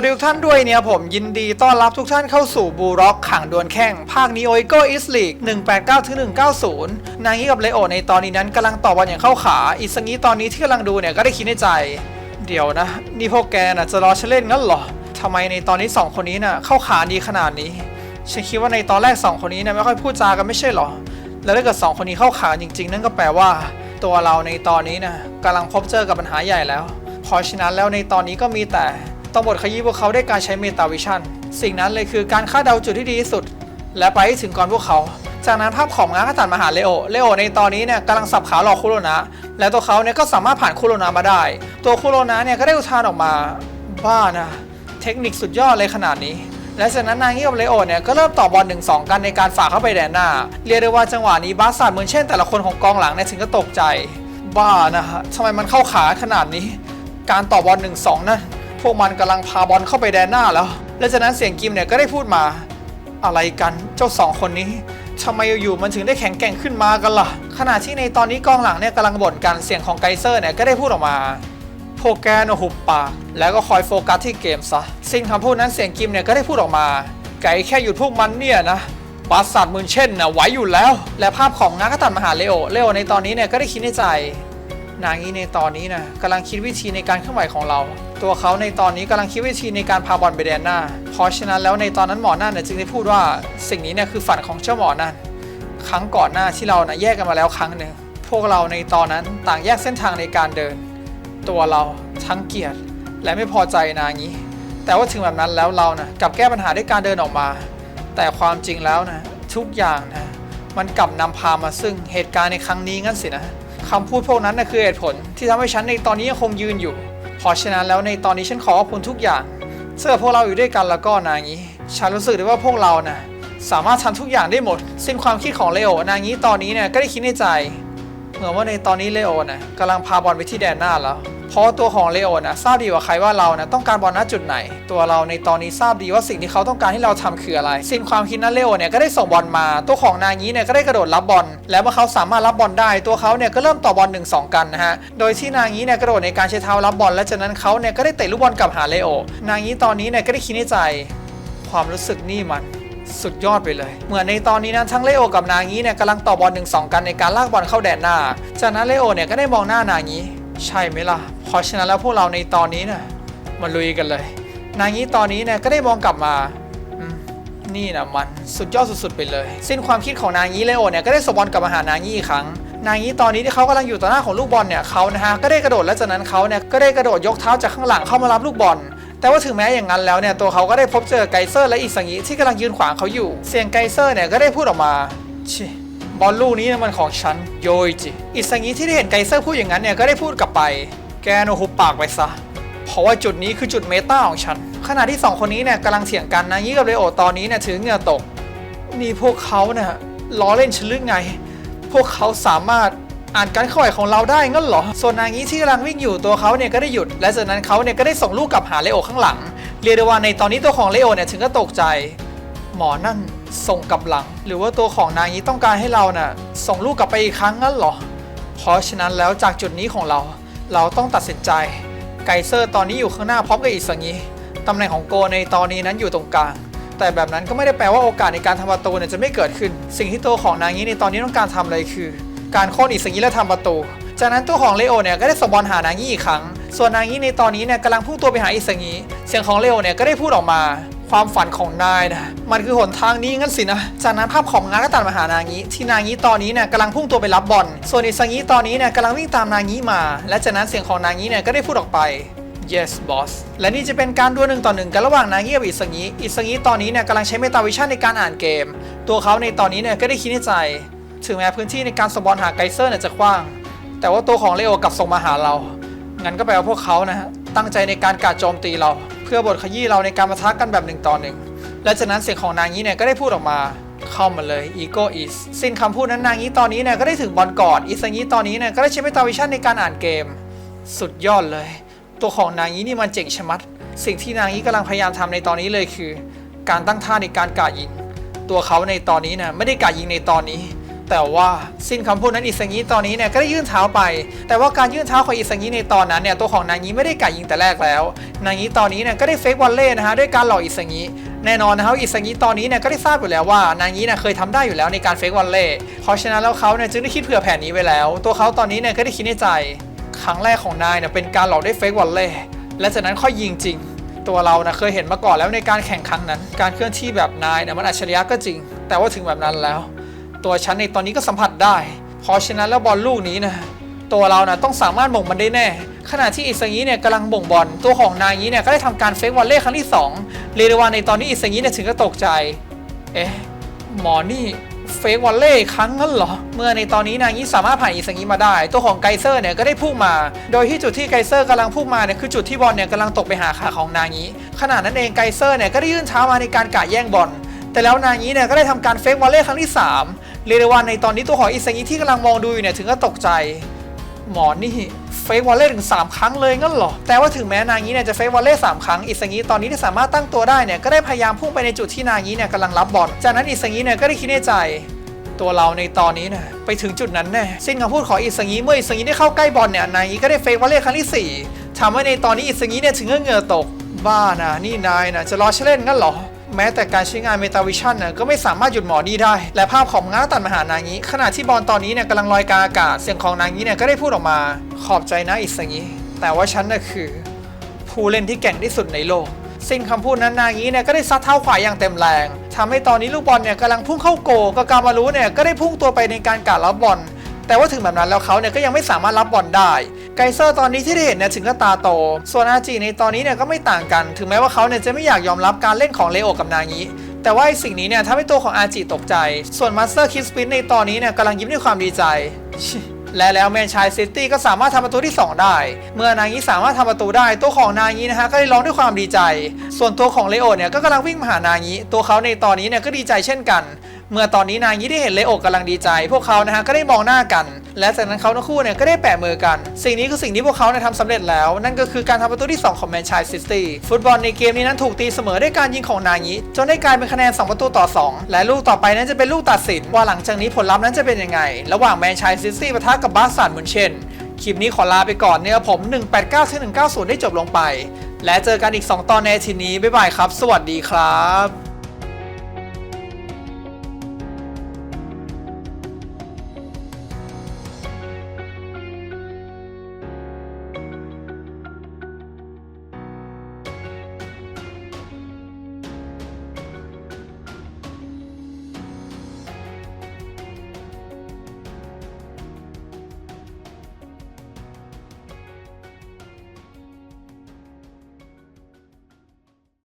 วัสดีทุกท่านด้วยเนี่ยผมยินดีต้อนรับทุกท่านเข้าสู่บูร็อกขังดวลแข่ง ภาคนี้โอ g โกอิสลีก189ถึง190 นางี้กับเลโอในตอนนี้นั้นกำลังต่อบอลอย่างเข้าขา อิสงี้ตอนนี้ที่กำลังดูเนี่ยก็ได้คิดในใจ เดี๋ยวนะ นี่พวกแกน่ะจะรอฉันเล่นงั้นเหรอทำไมในตอนนี้สองคนนี้น่ะเข้าขาดีขนาดนี้ ฉันคิดว่าในตอนแรกสองคนนี้เนี่ยไม่ค่อยพูดจากันไม่ใช่เหรอ แล้วถ้าเกิดสองคนนี้เข้าขาจริง ๆ นั่นก็แปลว่า ตัวเราในตอนนี้นะกำลังพบเจอกับปัญหาใหญ่แล้ว เพราะฉะนั้นแล้วในตอนนี้ก็มีแต่ ต้องบทขยี้พวกเขาได้การใช้เมตาวิชั่นสิ่งนั้นเลยคือการคาดเดาจุดที่ดีที่สุด และไปให้ถึงก่อนพวกเขา จากนั้นภาพของงาก็ตัดมาหาเลโอ เลโอในตอนนี้เนี่ยกำลังสับขาหลอกคุโรนะ และตัวเขาเนี่ยก็สามารถผ่านคุโรนะมาได้ ตัวคุโรนะเนี่ยก็ได้อุทานออกมา บ้านะ เทคนิคสุดยอดเลยขนาดนี้ และจากนั้นนางเงียบเลโอเนี่ยก็เริ่มต่อบอลหนึ่งสองกันในการฝากเข้าไปแดนหน้า เรียกได้ว่าจังหวะนี้บาสซาดเหมือนเช่นแต่ละคนของกองหลังเนี่ยถึงก็ตกใจ บ้านะฮะทำไมมันเข้าขาขนาดนี้ การต่อบอลหนึ่งสองนั่น พวกมันกำลังพาบอลเข้าไปแดนหน้าแล้ว และจากนั้นเสียงกิมเนี่ยก็ได้พูดมา อะไรกันเจ้าสองคนนี้ทำไมอยู่มันถึงได้แข็งแกร่งขึ้นมากันล่ะ ขณะที่ในตอนนี้กองหลังเนี่ยกำลังบ่นกันเสียงของไกเซอร์เนี่ยก็ได้พูดออกมาพวกแกนะหุบปากแล้วก็คอยโฟกัสที่เกมซะสิ่งคำพูดนั้นเสียงกิมเนี่ยก็ได้พูดออกมา ไก่แค่หยุดพวกมันเนี่ยนะบาสซัดมืนเช่นนะไหวอยู่แล้ว และภาพของงาก็ตัดมาหาเลโอเลโอในตอนนี้เนี่ยก็ได้คิดในใจ นางนี้ในตอนนี้นะกำลังคิดวิธีในการเคลื่อนไหวของเรา ตัวเขาในตอนนี้กำลังคิดวิธีในการพาบอลไปแดนหน้า เพราะฉะนั้นแล้วในตอนนั้นหมอนั่นเนี่ยจึงได้พูดว่าสิ่งนี้เนี่ยคือฝันของเจ้าหมอนั่นครั้งก่อนหน้าที่เรานะแยกกันมาแล้วครั้งหนึ่งพวกเราในตอนนั้นต่างแยกเส้นทางในการเดิน ตัวเราทั้งเกลียดและไม่พอใจนางนี้ แต่ว่าถึงแบบนั้นแล้วเรานะกลับแก้ปัญหาด้วยการเดินออกมา แต่ความจริงแล้วนะทุกอย่างนะมันกลับนำพามาซึ่งเหตุการณ์ในครั้งนี้งั้นสินะคำพูดพวกนั้นนะคือเหตุผลที่ทำให้ฉันในตอนนี้ยังคงยืนอยู่ เพราะฉะนั้นแล้วในตอนนี้ฉันขอขอบคุณทุกอย่างเสื้อพวกเราอยู่ด้วยกันแล้วก็นางนี้ ฉันรู้สึกได้ว่าพวกเรานะสามารถทำทุกอย่างได้หมด สิ้นความคิดของเลโอนางนี้ตอนนี้เนี่ยก็ได้คิดในใจ เหมือนว่าในตอนนี้เลโอน่ะกำลังพาบอลไปที่แดนหน้าแล้ว เพราะตัวของเลโอนะทราบดีกว่าใครว่าเรานะต้องการบอลณจุดไหน ตัวเราในตอนนี้ทราบดีว่าสิ่งที่เขาต้องการให้เราทำคืออะไร สิ้นความคิดนั้นเลโอเนี่ยก็ได้ส่งบอลมา ตัวของนางี้เนี่ยก็ได้กระโดดรับบอลแล้วเมื่อเขาสามารถรับบอลได้ตัวเขาเนี่ยก็เริ่มต่อบอล1นสกันนะฮะโดยที่นางี้เนี่ยกระโดดในการใช้เท้ารับบอลและจากนั้นเขาเนี่ยก็ได้เตะลูกบอลกลับหาเลโอนางี้ตอนนี้เนี่ยก็ได้คิดในใจ ความรู้สึกนี่มันสุดยอดไปเลย เหมือนในตอนนี้นะทั้งเลโอกับนางี้เนี่ยกำลังต่อบอลหนึ่งสองกันในการลากบอลเข้าแดนหน้า จากนั้นเลโอเนี่ยก็ได้มองหน้านางี้ ใช่ไหมล่ะ เพราะฉะนั้นแล้วพวกเราในตอนนี้นะมาลุยกันเลย นางี้ตอนนี้เนี่ยก็ได้มองกลับมานี่นะมันสุดยอดสุดๆไปเลย สิ้นความคิดของนางี้เลโอเนี่ยก็ได้ส่งบอลกลับมาหานางี้อีกครั้ง นางี้ตอนนี้ที่เขากำลังอยู่ต่อหน้าของลูกบอลเนี่ยเขานะฮะก็ได้กระโดดและจากนั้นเขาเนี่ยก็ได้กระโดดยกเท้าจากข้างหลังเข้ามารับลูกบอลแต่ว่าถึงแม้อย่างนั้นแล้วเนี่ยตัวเขาก็ได้พบเจอไกเซอร์และอิสังิที่กำลังยืนขวางเขาอยู่ เสียงไกเซอร์เนี่ยก็ได้พูดออกมาชิ บอลลูกนี้มันของฉันโยยจิอิสังิที่ได้เห็นไกเซอร์พูดอย่างนั้นเนี่ยก็ได้พูดกลับไป แกโนหุบปากไปซะเพราะว่าจุดนี้คือจุดเมตาของฉัน ขณะที่สองคนนี้เนี่ยกำลังเถียงกันนะยี่กับเลโอตอนนี้เนี่ยถือเหงื่อตก นี่พวกเขาเนี่ยล้อเล่นฉันหรือไง พวกเขาสามารถอ่านการเคลื่อนไหวของเราได้งั้นเหรอ ส่วนนางนี้ที่กำลังวิ่งอยู่ตัวเขาเนี่ยก็ได้หยุด และจากนั้นเขาเนี่ยก็ได้ส่งลูกกลับหาเลโอข้างหลัง เรียกได้ว่าในตอนนี้ตัวของเลโอเนี่ยถึงก็ตกใจ หมอนั่นส่งกลับหลัง หรือว่าตัวของนางนี้ต้องการให้เราน่ะส่งลูกกลับไปอีกครั้งงั้นเหรอ เพราะฉะนั้นแล้วจากจุดนี้ของเรา เราต้องตัดสินใจ ไกเซอร์ตอนนี้อยู่ข้างหน้าพร้อมกับอิสังิตำแหน่งของโกในตอนนี้นั้นอยู่ตรงกลาง แต่แบบนั้นก็ไม่ได้แปลว่าโอกาสในการทำประตูเนี่ยจะไม่เกิดขึ้น สิ่งที่ตัวของนางนี้ในตอนนี้ต้องการทำเลยคือ การโค่นอิสังิและทำประตู จากนั้นตัวของเลโอเนี่ยก็ได้ส่งบอลหานางนี้อีกครั้ง ส่วนนางนี้ในตอนนี้เนี่ยกำลังพุ่งตัวไปหาอิสังิเสียงของเลโอเนี่ยก็ได้พูดออกมา ความฝันของนายนะมันคือหนทางนี้งั้นสินะ จากนั้นภาพของงาก็ตัดมาหานางี้ ที่นางี้ตอนนี้เนี่ยกำลังพุ่งตัวไปรับบอลส่วนอิสังิตอนนี้เนี่ยกำลังวิ่งตามนางี้มา และจากนั้นเสียงของนางี้เนี่ยก็ได้พูดออกไป yes boss และนี่จะเป็นการดวลหนึ่งต่อหนึ่งกันระหว่างนางี้กับอิสังิอิสังิตอนนี้เนี่ยกำลังใช้เมตาวิชั่นในการอ่านเกม ตัวเขาในตอนนี้เนี่ยก็ได้คิดในใจ ถึงแม้พื้นที่ในการส่งบอลหาไกเซอร์เนี่ยจะกว้าง แต่ว่าตัวของเลโอกลับส่งมาหาเรา งั้นก็แปลว่าพวกเขานะตั้งใจในการการโจมตีเรา พื่อบทขยี้เราในการมาทักกันแบบหนึ่งต่อหนึ่งและจากนั้นเสียงของนางนี้เนี่ยก็ได้พูดออกมาเข้ามาเลย ego is สิ้นคำพูดนั้นนางนี้ตอนนี้เนี่ยก็ได้ถึงบอลกอนอิสังี้ตอนนี้เนี่ยก็ได้ใช้เมตาวิชั่นในการอ่านเกม สุดยอดเลย ตัวของนางนี้นี่มันเจ๋งชะมัด สิ่งที่นางนี้กำลังพยายามทำในตอนนี้เลยคือ การตั้งท่าในการกาดยิง ตัวเขาในตอนนี้นะไม่ได้กาดยิงในตอนนี้ แต่ว่าสิ้นคำพูดนั้นอิสังิตอนนี้เนี่ยก็ได้ยื่นเท้าไป แต่ว่าการยื่นเท้าของอิสังิในตอนนั้นเนี่ยตัวของนางนี้ไม่ได้กะยิงแต่แรกแล้ว นางนี้ตอนนี้เนี่ยก็ได้เฟกวอลเล่นะฮะด้วยการหลอกอิสังิแน่นอนนะครับอิสังิตอนนี้เนี่ยก็ได้ทราบอยู่แล้วว่า นางนี้เนี่ยเคยทำได้อยู่แล้วในการเฟกวอลเล่เพราะฉะนั้นแล้วเขาเนี่ยจึงได้คิดเผื่อแผนนี้ไว้แล้ว ตัวเขาตอนนี้เนี่ยก็ได้คิดในใจ ครั้งแรกของนายเนี่ยเป็นการหลอกด้วยเฟกวอลเล่และจากนั้นค่อยยิงจริง ตัวเรานะเคยเห็นมาก่อนแล้วในการแข่งครั้งนั้น การเคลื่อนที่แบบนายเนี่ยมันอัจฉริยะก็จริง แต่ว่าถึงแบบนั้นแล้ว ตัวฉันในตอนนี้ก็สัมผัสได้ เพราะฉะนั้นแล้วบอลลูกนี้นะตัวเรานะต้องสามารถบ่งมันได้แน่ ขณะที่อิสงีเนี่ยกำลังบ่งบอลตัวของนายนี้เนี่ยก็ได้ทำการเฟกวอลเล่ครั้งที่ 2 เรียกได้ว่าในตอนนี้อิสงีเนี่ยถึงก็ตกใจ เอ๊ะหมอนี่เฟกวอลเล่ครั้งนั้นเหรอ เมื่อในตอนนี้นางี้สามารถผ่านอิสงีมาได้ ตัวของไกเซอร์เนี่ยก็ได้พุ่งมา โดยที่จุดที่ไกเซอร์กำลังพุ่งมาเนี่ยคือจุดที่บอลเนี่ยกำลังตกไปหาขาของนางี้ขณะนั้นเองไกเซอร์เนี่ยก็ได้ยื่นเท้ามาในการกะแย่งบอลแต่แล้วนางี้เนี่ยก็ได้ทำการเฟกวอลเล่ครั้งที่ 3 เรียกได้ว่าในตอนนี้ตัวของอิสงีที่กำลังมองดูอยู่เนี่ยถึงก็ตกใจ หมอนี่เฟกวอลเล่ถึง 3 ครั้งเลยงั้นเหรอ แต่ว่าถึงแม้นางนี้เนี่ยจะเฟกวอลเล่สามครั้งอิสงีตอนนี้ที่สามารถตั้งตัวได้เนี่ยก็ได้พยายามพุ่งไปในจุดที่นางนี้เนี่ยกำลังรับบอลจากนั้นอิสงีเนี่ยก็ได้คิดในใจตัวเราในตอนนี้เนี่ยไปถึงจุดนั้นแน่สิ้นคำพูดของอิสังีเมื่ออิสังีได้เข้าใกล้บอลเนี่ยนางนี้ก็ได้เฟกวอลเล่ครั้งที่สี่ทำให้ในตอนนี้อิสังีเนี่ยถึงเงื่อตก บ้านะนี่นายนะจะรอฉันเล่นงั้นเหรอ แม้แต่การใช้งานเมตาวิชั่นน่ะก็ไม่สามารถหยุดหมอนี่ได้ และภาพของง้าตัดมาหานางนี้ขณะที่บอลตอนนี้เนี่ยกำลังลอยกาอากาศเสียงของนางนี้เนี่ยก็ได้พูดออกมา ขอบใจนะอิสงีแต่ว่าฉันน่ะคือ ผู้เล่นที่เก่งที่สุดในโลกสิ้นคำพูดนั้นนางนี้เนี่ยก็ได้ซัดเท้าขวาอย่างเต็มแรงทำให้ตอนนี้ลูกบอลเนี่ยกำลังพุ่งเข้าโกก็กามารุเนี่ยก็ได้พุ่งตัวไปในการการรับบอลแต่ว่าถึงแบบนั้นแล้วเขาเนี่ยก็ยังไม่สามารถรับบอลได้ ไกเซอร์ตอนนี้ที่ได้เห็นเนี่ยถึงก็ตาโต ส่วนอาจีในตอนนี้เนี่ยก็ไม่ต่างกัน ถึงแม้ว่าเขาเนี่ยจะไม่อยากยอมรับการเล่นของเลโอกับนางิแต่ว่าสิ่งนี้เนี่ยทำให้ตัวของอาจิตกใจ ส่วนมาสเตอร์คิสปินในตอนนี้เนี่ยกำลังยิ้มด้วยความดีใจ และแล้วแมนชายซิตี้ก็สามารถทำประตูที่ 2 ได้ เมื่อนางี้สามารถทำประตูได้ ตัวของนางี้นะฮะก็ได้ร้องด้วยความดีใจ ส่วนตัวของเลโอเนี่ยก็กำลังวิ่งมาหานางี้ตัวเขาในตอนนี้เนี่ยก็ดีใจเช่นกัน เมื่อตอนนี้นางนี้ได้เห็นเลโอกำลังดีใจ พวกเขานะฮะก็ได้มองหน้ากัน และจากนั้นเขาทั้งคู่เนี่ยก็ได้แปะมือกัน สิ่งนี้คือสิ่งที่พวกเขาเนี่ยทำสำเร็จแล้ว นั่นก็คือการทำประตูที่ 2 ของแมนเชายซิตี้ฟุตบอลในเกมนี้นั้นถูกตีเสมอด้วยการยิงของนางนี้จนได้กลายเป็นคะแนน 2 ประตูต่อ 2 และลูกต่อไปนั้นจะเป็นลูกตัดสินว่าหลังจากนี้ผลลัพธ์นั้นจะเป็นยังไง ระหว่างแมนเชายซิตี้ปะทะกับบาสซันมุนเชนคลิปนี้ขอลาไปก่อนเนี่ยผม 189ถึง190 ได้จบลงไป และเจอกันอีก 2 ตอนในอาทีนี้บ๊ายบายครับ สวัสดีครับ